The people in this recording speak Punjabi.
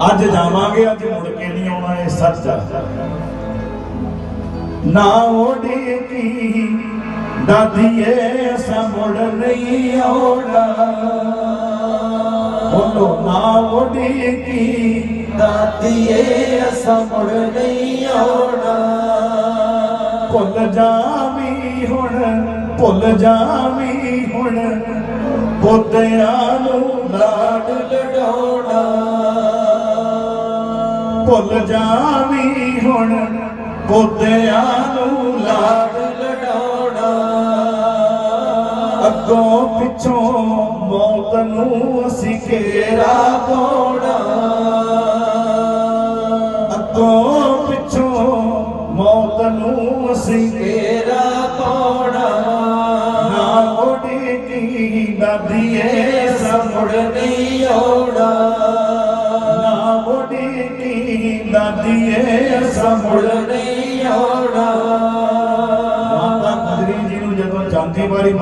ਅੱਜ ਜਾਵਾਂਗੇ, ਅੱਜ ਮੁੜ ਕੇ ਨਹੀਂ ਆਉਣਾ ਇਹ ਸੱਚ ਆ ਨਾ ਓਡੀ ਕੀ ਦਾਦੀਏ ਸਮੁੜ ਨਹੀਂ ਆਉਣਾ। ਬੋਲੋ, ਨਾ ਓਡੀ ਕੀ ਦਾਤੀਏ ਅਸਾਂ ਮੁੜ ਨਹੀਂ ਆਉਣਾ। ਭੁੱਲ ਜਾਵੀਂ ਹੁਣ, ਭੁੱਲ ਜਾਵੀਂ ਹੁਣ ਪੋਤਿਆਂ ਨੂੰ ਲਾਡ ਲਡਾਉਣਾ। ਭੁੱਲ ਜਾਵੀਂ ਹੁਣ ਪੋਤਿਆਂ ਨੂੰ ਲਾਗ ਲਾਡ ਅੱਗੋਂ ਪਿੱਛੋਂ ਮੌਤ ਨੂੰ ਅਸੀਂ ਘੇਰਾ ਪਾਉਣਾ। ਅੱਗੋਂ ਪਿੱਛੋਂ ਮੌਤ ਨੂੰ ਅਸੀਂ ਘੇਰਾ ਪਾਉਣਾ। ਨਾ ਓਡੀ ਕੀ ਦਾਦੀਏ ਮੁੜ ਆਉਣਾ। ਨਾ ਓਡੀ ਕੀ ਮੁੜ ਨਹੀਂ ਆਉਣਾ। ਮਾਤਾ ਗੁਜਰੀ ਜੀ ਨੂੰ ਜਦੋਂ ਜਾਂਦੀ ਵਾਰੀ